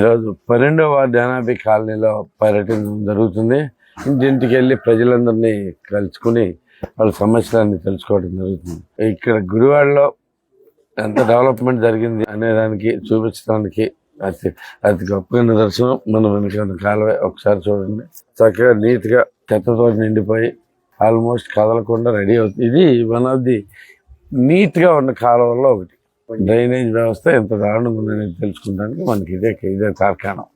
ఈరోజు పన్నెండవ వార్డు కాలనీలో పర్యటన జరుగుతుంది. ఇంటింటికి వెళ్ళి ప్రజలందరినీ కలుసుకుని వాళ్ళ సమస్యలన్నీ తెలుసుకోవడం జరుగుతుంది. ఇక్కడ గుడివాడలో ఎంత డెవలప్మెంట్ జరిగింది అనేదానికి చూపించడానికి అతి అతి గొప్ప నిదర్శనం. మన వెనక కాలువ ఒకసారి చూడండి. చక్కగా నీట్గా చెత్తతో నిండిపోయి ఆల్మోస్ట్ కదలకుండా రెడీ అవుతుంది. ఇది వన్ ఆఫ్ ది నీట్గా ఉన్న కాలువల్లో ఒకటి. డ్రైనేజ్ వ్యవస్థ ఎంత దారుణంగా ఉందని తెలుసుకోవడానికి మనకి ఇదే ఇదే తార్కాణం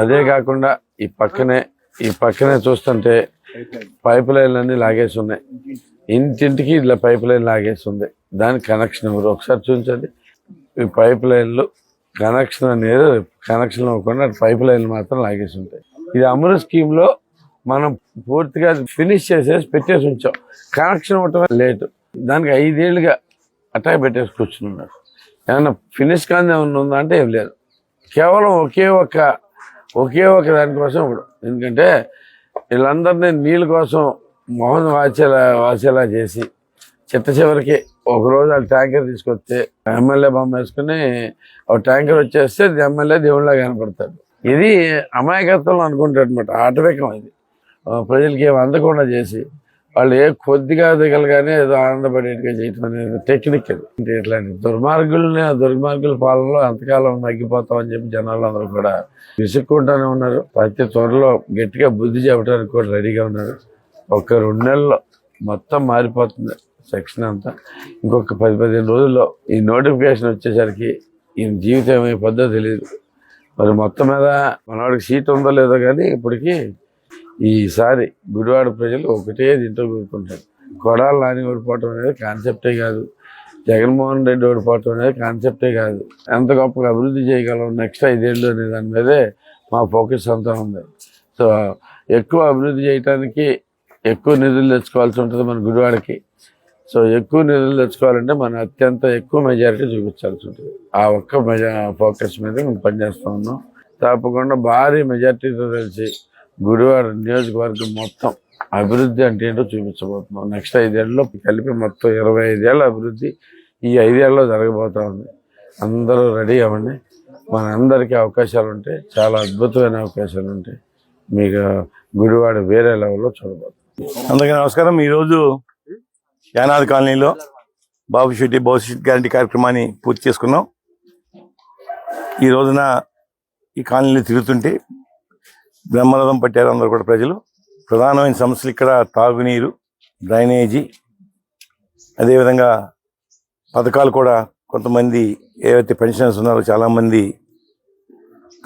అదే కాకుండా ఈ పక్కనే ఈ పక్కనే చూస్తుంటే పైప్ లైన్లు అన్నీ లాగేసి ఉన్నాయి. ఇంటింటికి ఇట్లా పైప్ లైన్ లాగేసి ఉంది. దానికి కనెక్షన్ ఎవరు? ఒకసారి చూపించండి. ఈ పైప్ లైన్లు కనెక్షన్ అనేది కనెక్షన్ ఇవ్వకుండా పైప్ లైన్లు మాత్రం లాగేసి ఉంటాయి. ఇది అమృత స్కీమ్లో మనం పూర్తిగా ఫినిష్ చేసేసి పెట్టేసి ఉంచాం. కనెక్షన్ ఇవ్వటమే లేటు. దానికి ఐదేళ్ళుగా అటాక్ పెట్టేసి కూర్చున్నారు ఏమన్నా ఫినిష్ కానీ ఏమన్నా ఉందా అంటే ఏం లేదు. కేవలం ఒకే ఒక్క ఒకే ఒక దానికోసం ఇప్పుడు. ఎందుకంటే వీళ్ళందరినీ నీళ్ళ కోసం మొహం వాచేలా వాచేలా చేసి చిట్ట చివరికి ఒక రోజు వాళ్ళు ట్యాంకర్ తీసుకొస్తే ఎమ్మెల్యే బొమ్మ వేసుకుని ఒక ట్యాంకర్ వచ్చేస్తే ఎమ్మెల్యే దేవుళ్ళ కనపడతాడు. ఇది అమాయకత్వం అనుకుంటాడు అనమాట ఆటవికం ఇది. ప్రజలకి ఏమి అందకుండా చేసి వాళ్ళు ఏ కొద్దిగా దిగలగానే ఏదో ఆనందపడేట్టుగా చేయటం అనేది టెక్నిక్ అది. ఇట్లాంటి దుర్మార్గుల్ని ఆ దుర్మార్గుల పాలనలో ఎంతకాలం తగ్గిపోతామని చెప్పి జనాలు అందరూ కూడా విసుక్కుంటూనే ఉన్నారు. ప్రతి త్వరలో గట్టిగా బుద్ధి చెప్పడానికి కూడా రెడీగా ఉన్నారు. ఒక రెండు నెలల్లో మొత్తం మారిపోతుంది సెక్షన్ అంతా. ఇంకొక పది పదిహేను రోజుల్లో ఈ నోటిఫికేషన్ వచ్చేసరికి ఈ జీవితం ఏమైపోద్దో తెలియదు మరి మొత్తం మీద మనవాడికి సీట్ ఉందో లేదో కానీ ఇప్పటికి ఈసారి గుడివాడ ప్రజలు ఒకటే దీంట్లో కోరుకుంటారు కొడాలి నాని ఓడిపోవటం అనేది కాన్సెప్టే కాదు. జగన్మోహన్ రెడ్డి ఓడిపోవటం అనేది కాన్సెప్టే కాదు. ఎంత గొప్పగా అభివృద్ధి చేయగలం నెక్స్ట్ ఐదేళ్ళు అనే దాని మీదే మా ఫోకస్ అంతా ఉంది. సో ఎక్కువ అభివృద్ధి చేయడానికి ఎక్కువ నిధులు తెచ్చుకోవాల్సి ఉంటుంది మన గుడివాడకి. సో ఎక్కువ నిధులు తెచ్చుకోవాలంటే మనం అత్యంత ఎక్కువ మెజారిటీ చూపించాల్సి ఉంటుంది. ఆ ఒక్క మెజా ఫోకస్ మీద మేము పనిచేస్తూ ఉన్నాం. తప్పకుండా భారీ మెజారిటీతో తెలిసి గుడివాడ నియోజకవర్గం మొత్తం అభివృద్ధి అంటే ఏంటో చూపించబోతున్నాం. నెక్స్ట్ ఐదేళ్ళలో కలిపి మొత్తం ఇరవై ఐదేళ్ళ అభివృద్ధి ఈ ఐదేళ్ళలో జరగబోతా ఉంది. అందరూ రెడీ అవ్వండి. మనందరికీ అవకాశాలు ఉంటాయి చాలా అద్భుతమైన అవకాశాలు ఉంటాయి మీకు గుడివాడ వేరే లెవెల్లో చూడబోతుంది అందరికీ నమస్కారం. ఈరోజు యానాది కాలనీలో బాబు షెట్టి భవిష్యత్ గ్యారంటీ కార్యక్రమాన్ని పూర్తి చేసుకున్నాం. ఈ రోజున ఈ కాలనీలో తిరుగుతుంటే బ్రహ్మరథం పట్టారు అందరు కూడా ప్రజలు. ప్రధానమైన సమస్యలు ఇక్కడ తాగునీరు డ్రైనేజీ అదేవిధంగా పథకాలు కూడా కొంతమంది ఏవైతే పెన్షనర్స్ ఉన్నారో చాలామంది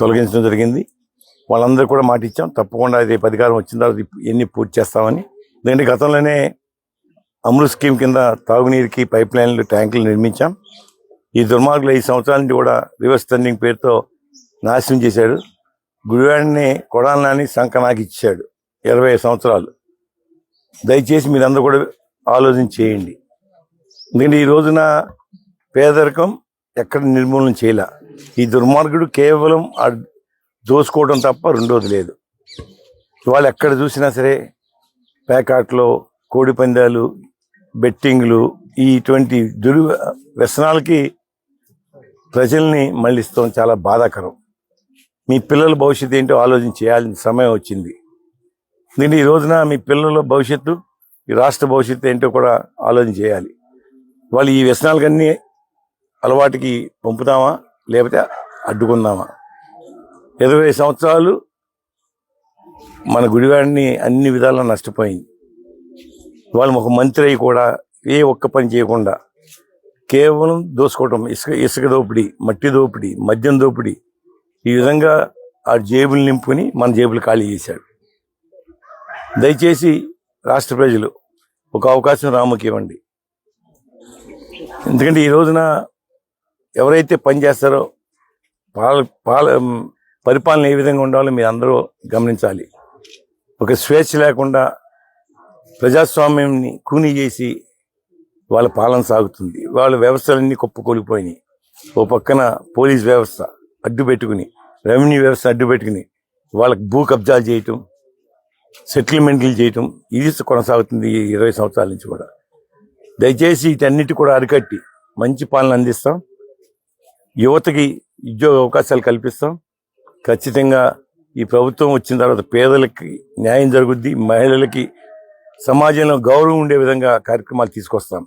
తొలగించడం జరిగింది. వాళ్ళందరూ కూడా మాట ఇచ్చాం. తప్పకుండా అది అధికారం వచ్చిన తర్వాత ఎన్ని పూర్తి చేస్తామని. ఎందుకంటే గతంలోనే అమృత్ స్కీమ్ కింద తాగునీరుకి పైప్ లైన్లు ట్యాంకులు నిర్మించాం. ఈ దుర్మార్గులు ఐదు సంవత్సరాల నుంచి కూడా రివర్స్ టర్నింగ్ పేరుతో నాశనం చేశాడు గుడివాడిని కొడాలని సంక నాకు ఇచ్చాడు ఇరవై సంవత్సరాలు. దయచేసి మీరందరూ కూడా ఆలోచన చేయండి. ఎందుకంటే ఈ రోజున పేదరికం ఎక్కడ నిర్మూలన చేయలే. ఈ దుర్మార్గుడు కేవలం దోసుకోవడం తప్ప రెండోది లేదు. వాళ్ళు ఎక్కడ చూసినా సరే పేకాట్లో కోడి పందాలు బెట్టింగ్లు ఈ ఇటువంటి దుర్వ్యసనాలకి ప్రజల్ని మళ్ళిస్తాం. చాలా బాధాకరం. మీ పిల్లల భవిష్యత్తు ఏంటో ఆలోచన చేయాల్సిన సమయం వచ్చింది. దీన్ని ఈ రోజున మీ పిల్లల భవిష్యత్తు ఈ రాష్ట్ర భవిష్యత్తు ఏంటో కూడా ఆలోచన చేయాలి. వాళ్ళు ఈ వ్యసనాలకన్నీ అలవాటుకి పంపుతామా లేకపోతే అడ్డుకుందామా? ఇరవై సంవత్సరాలు మన గుడివాడిని అన్ని విధాలా నష్టపోయింది. వాళ్ళు ఒక మంత్రి అయి కూడా ఏ ఒక్క పని చేయకుండా కేవలం దోసుకోవటం ఇసుక ఇసుక దోపిడీ మట్టి దోపిడీ మద్యం దోపిడీ ఈ విధంగా ఆ జేబులు నింపుకుని మన జేబులు ఖాళీ చేశాడు. దయచేసి రాష్ట్ర ప్రజలు ఒక అవకాశం రాముకి ఇవ్వండి. ఎందుకంటే ఈ రోజున ఎవరైతే పని చేస్తారో పాల పాల పరిపాలన ఏ విధంగా ఉండాలో మీరు అందరూ గమనించాలి. ఒక స్వేచ్ఛ లేకుండా ప్రజాస్వామ్యంని కూని చేసి వాళ్ళ పాలన సాగుతుంది. వాళ్ళ వ్యవస్థలన్నీ కుప్పకూలిపోయినాయి. ఓ పక్కన పోలీస్ వ్యవస్థ అడ్డు పెట్టుకుని రెవెన్యూ వ్యవస్థ అడ్డు పెట్టుకుని వాళ్ళకి భూ కబ్జాలు చేయటం సెటిల్మెంట్లు చేయటం ఇది కొనసాగుతుంది ఈ ఇరవై సంవత్సరాల నుంచి కూడా. దయచేసి వీటన్నిటి కూడా అరికట్టి మంచి పాలన అందిస్తాం. యువతకి ఉద్యోగ అవకాశాలు కల్పిస్తాం. ఖచ్చితంగా ఈ ప్రభుత్వం వచ్చిన తర్వాత పేదలకి న్యాయం జరుగుద్ది మహిళలకి సమాజంలో గౌరవం ఉండే విధంగా కార్యక్రమాలు తీసుకొస్తాం.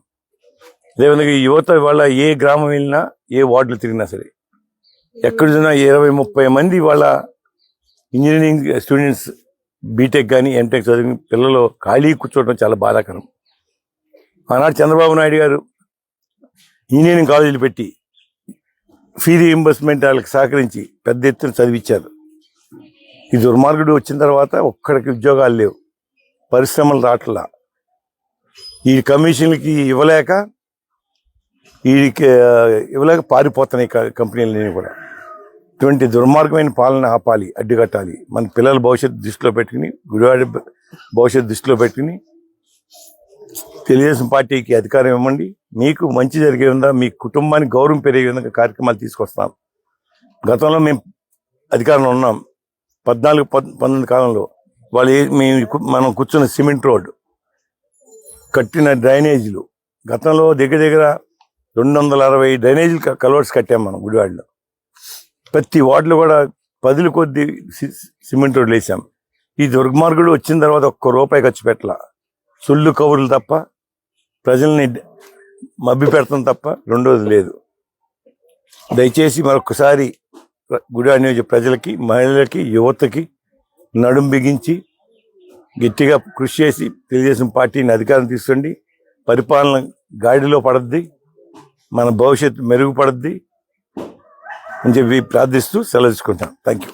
అదేవిధంగా యువత వాళ్ళ ఏ గ్రామం వెళ్ళినా ఏ వార్డులు తిరిగినా సరే. ఎక్కడ ఇరవై ముప్పై మంది వాళ్ళ ఇంజనీరింగ్ స్టూడెంట్స్ బీటెక్ కానీ ఎంటెక్ చదివిన పిల్లలు ఖాళీ కూర్చోవడం చాలా బాధాకరం. ఆనాడు చంద్రబాబు నాయుడు గారు ఇంజనీరింగ్ కాలేజీలు పెట్టి ఫీ రీఎంబర్స్మెంట్ వాళ్ళకి సహకరించి పెద్ద ఎత్తున చదివించారు ఈ దుర్మార్గుడు వచ్చిన తర్వాత ఒక్కడికి ఉద్యోగాలు లేవు. పరిశ్రమలు రావట్లా ఈ కమిషన్లకి ఇవ్వలేక వీడికి ఇవ్వలేక పారిపోతున్నాయి క- కంపెనీలన్నీ కూడా. ఇటువంటి దుర్మార్గమైన పాలన ఆపాలి అడ్డుకట్టాలి. మన పిల్లల భవిష్యత్తు దృష్టిలో పెట్టుకుని గుడివాడి భవిష్యత్తు దృష్టిలో పెట్టుకుని తెలుగుదేశం పార్టీకి అధికారం ఇవ్వండి. మీకు మంచి జరిగే విధంగా మీ కుటుంబానికి గౌరవం పెరిగే విధంగా కార్యక్రమాలు తీసుకొస్తాం. గతంలో మేము అధికారంలో ఉన్నాం. పద్నాలుగు పద్- పంతొమ్మిది కాలంలో వాళ్ళు మేము మనం కూర్చున్న సిమెంట్ రోడ్డు కట్టిన డ్రైనేజీలు. గతంలో దగ్గర దగ్గర రెండు వందల అరవై డ్రైనేజీలు క- కలవర్స్ కట్టాం మనం గుడివాడలో. ప్రతి వార్డులో కూడా పదుల కొద్ది సి- సిమెంట్ రోడ్లు వేసాం. ఈ దుర్మార్గుడు వచ్చిన తర్వాత ఒక్క రూపాయి ఖర్చు పెట్టాల. సుళ్ళు కబుర్లు తప్ప ప్రజల్ని మబ్బి పెడతాం తప్ప రెండోది లేదు. దయచేసి మరొకసారి గుడి నియోజక ప్రజలకి మహిళలకి యువతకి నడుం బిగించి గట్టిగా కృషి చేసి తెలుగుదేశం పార్టీని అధికారం తీసుకోండి. పరిపాలన గాడిలో పడద్ది. మన భవిష్యత్తు మెరుగుపడద్ది. అని చెప్పి ప్రార్థిస్తూ సెలవుకుంటాను థ్యాంక్ యూ